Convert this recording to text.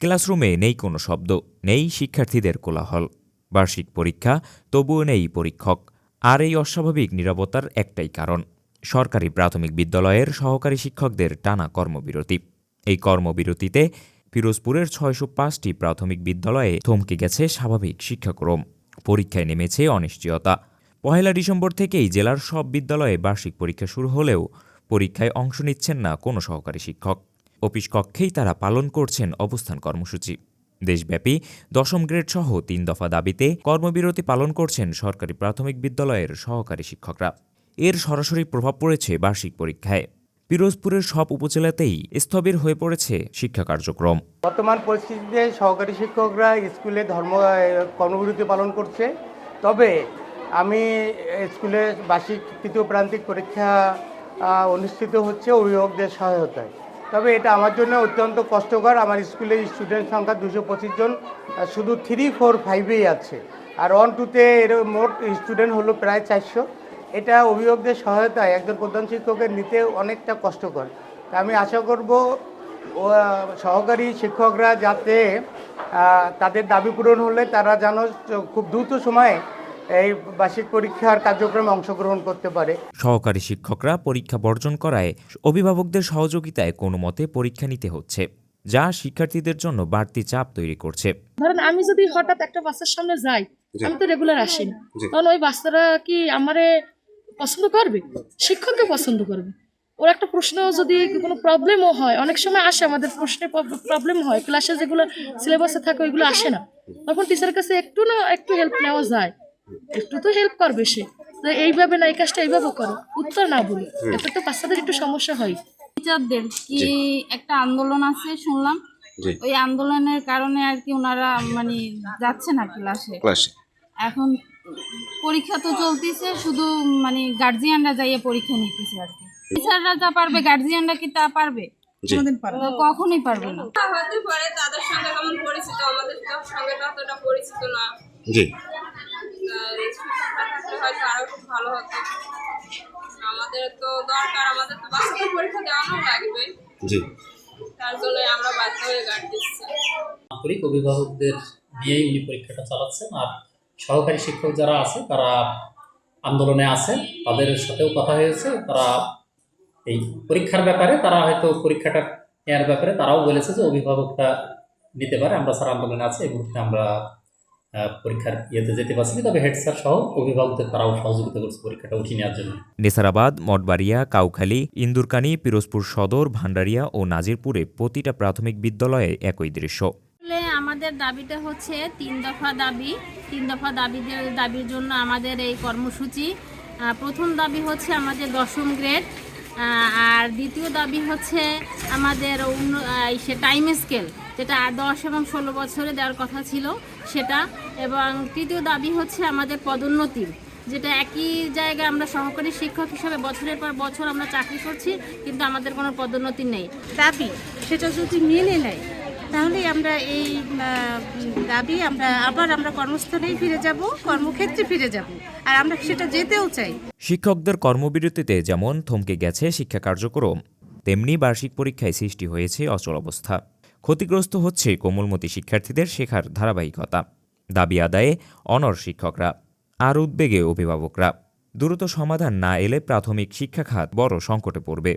ক্লাসরুমে নেই কোনো শব্দ, নেই শিক্ষার্থীদের কোলাহল। বার্ষিক পরীক্ষা, তবুও নেই পরীক্ষক। আর এই অস্বাভাবিক নিরাপত্তার একটাই কারণ, সরকারি প্রাথমিক বিদ্যালয়ের সহকারী শিক্ষকদের টানা কর্মবিরতি। এই কর্মবিরতিতে পিরোজপুরের ছয়শো পাঁচটি প্রাথমিক বিদ্যালয়ে থমকে গেছে স্বাভাবিক শিক্ষাক্রম। পরীক্ষায় নেমেছে অনিশ্চয়তা। পহেলা ডিসেম্বর থেকেই জেলার সব বিদ্যালয়ে বার্ষিক পরীক্ষা শুরু হলেও পরীক্ষায় অংশ নিচ্ছেন না কোনো সহকারী শিক্ষক। অফিস কক্ষেই তারা পালন করছেন অবস্থান কর্মসূচি। দেশব্যাপী দশম গ্রেড সহ তিন দফা দাবিতে কর্মবিরতি পালন করছেন সরকারি প্রাথমিক বিদ্যালয়ের সহকারী শিক্ষকরা। এর সরাসরি প্রভাব পড়েছে বার্ষিক পরীক্ষায়। পিরোজপুরের সব উপজেলাতেই স্থবির হয়ে পড়েছে শিক্ষা কার্যক্রম। বর্তমান পরিস্থিতিতে সহকারী শিক্ষকরা স্কুলে ধর্ম কর্মবিরতি পালন করছে। তবে আমি স্কুলে বার্ষিক তৃতীয় প্রান্তিক পরীক্ষা অনুষ্ঠিত হচ্ছে অভিভাবকদের সহায়তায়। তবে এটা আমার জন্য অত্যন্ত কষ্টকর। আমার স্কুলে স্টুডেন্ট সংখ্যা দুশো পঁচিশ জন শুধু থ্রি ফোর ফাইভেই আছে। আর ওয়ান টুতে এর মোট স্টুডেন্ট হলো প্রায় চারশো। এটা অভিভাবকদের সহায়তায় একজন প্রধান শিক্ষকের নিতে অনেকটা কষ্টকর। তা আমি আশা করব সহকারী শিক্ষকরা যাতে তাদের দাবি পূরণ হলে তারা যেন খুব দ্রুত সময়ে এই বার্ষিক পরীক্ষার কার্যক্রমে অংশগ্রহণ করতে পারে। সহকারী শিক্ষকরা পরীক্ষা বর্জন করায় অভিভাবকদের সহযোগিতায় কোনো মতে পরীক্ষা নিতে হচ্ছে যা শিক্ষার্থীদের জন্য বাড়তি চাপ তৈরি করছে। ধরেন আমি যদি হঠাৎ একটা বাচ্চার সামনে যাই আমি তো রেগুলার আসি না। তখন ওই বাচ্চারা কি আমারে পছন্দ করবে? শিক্ষককে পছন্দ করবে। ওর একটা প্রশ্ন যদি কোনো প্রবলেমও হয় অনেক সময় আসে আমাদের প্রশ্নে প্রবলেম হয় ক্লাসে যেগুলো সিলেবাসে থাকে ওইগুলো আসে না। তখন টিচারের কাছে একটু না একটু হেল্প নেওয়া যায়। একটু তো হেল্প করবে সে তো এইভাবে না এই কাজটা এইভাবে করো। উত্তর না বলি। এতে তো বাচ্চাদের একটু সমস্যা হয়। টিচারদের কি একটা আন্দোলন আছে শুনলাম? ওই আন্দোলনের কারণে আর কি ওনারা মানে যাচ্ছে না ক্লাসে। ক্লাসে। এখন পরীক্ষা তো চলতেছে শুধু মানে গার্জিয়ানরা যাইয়ে পরীক্ষা নিতেছে আর কি। টিচাররা যা পারবে গার্জিয়ানরা কি তা পারবে? কখনোই পারবে না। হতে পারে তাদের সঙ্গে যেমন পরিচিত আমাদের সঙ্গে তো অতটা পরিচিত না। জি। হয়তো আরও খুব ভালো হতো। আমাদের তো দরকার আমাদের তো বাচ্চাদের পরীক্ষা দেওয়ানো লাগবে। জি। তার জন্য আমরা বাধ্য হয়ে গার্ড দিচ্ছি। আন্তরিক অভিভাবকদের নিয়েই উনি পরীক্ষাটা চালাচ্ছেন আর সহকারী শিক্ষক যারা আছে তারা আন্দোলনে আছে তাদের সাথেও কথা হয়েছে তারা এই পরীক্ষার ব্যাপারে তারা হয়তো পরীক্ষাটা নেওয়ার ব্যাপারে তারাও বলেছে যে অভিভাবকটা নিতে পারে আমরা স্যার আন্দোলনে আছি এই মুহূর্তে আমরা পরীক্ষার ইয়েতে যেতে পারছি না, তবে হেড স্যার সহ অভিভাবকদের তারাও সহযোগিতা করছে পরীক্ষাটা উঠিয়ে নেওয়ার জন্য। নেসারাবাদ মঠবাড়িয়া কাউখালী ইন্দুরকানী পিরোজপুর সদর ভান্ডারিয়া ও নাজিরপুরে প্রতিটা প্রাথমিক বিদ্যালয়ে একই দৃশ্য। আমাদের দাবিটা হচ্ছে তিন দফা দাবি। তিন দফা দাবিদের দাবির জন্য আমাদের এই কর্মসূচি। প্রথম দাবি হচ্ছে আমাদের দশম গ্রেড আর দ্বিতীয় দাবি হচ্ছে আমাদের উন্ন- সে টাইম স্কেল যেটা দশ এবং ষোলো বছরে দেওয়ার কথা ছিল সেটা। এবং তৃতীয় দাবি হচ্ছে আমাদের পদোন্নতি, যেটা একই জায়গায় আমরা সহকারী শিক্ষক হিসাবে বছরের পর বছর আমরা চাকরি করছি, কিন্তু আমাদের কোনো পদোন্নতি নেই। দাবি, সেটা যদি মেনে নেয় তাহলে আমরা এই দাবি আমরা আবার আমরা কর্মস্থলেই ফিরে যাব, কর্মক্ষেত্রে ফিরে যাব। আর আমরা সেটা যেতেও চাই। শিক্ষকদের কর্মবিরতিতে যেমন থমকে গেছে শিক্ষা কার্যক্রম, তেমনি বার্ষিক পরীক্ষায় সৃষ্টি হয়েছে অচল অবস্থা। ক্ষতিগ্রস্ত হচ্ছে কোমলমতি শিক্ষার্থীদের শেখার ধারাবাহিকতা, দাবি আদায়ে অনর শিক্ষকরা, আর উদ্বেগে অভিভাবকরা। দ্রুত সমাধান না এলে প্রাথমিক শিক্ষা খাত বড় সংকটে পড়বে।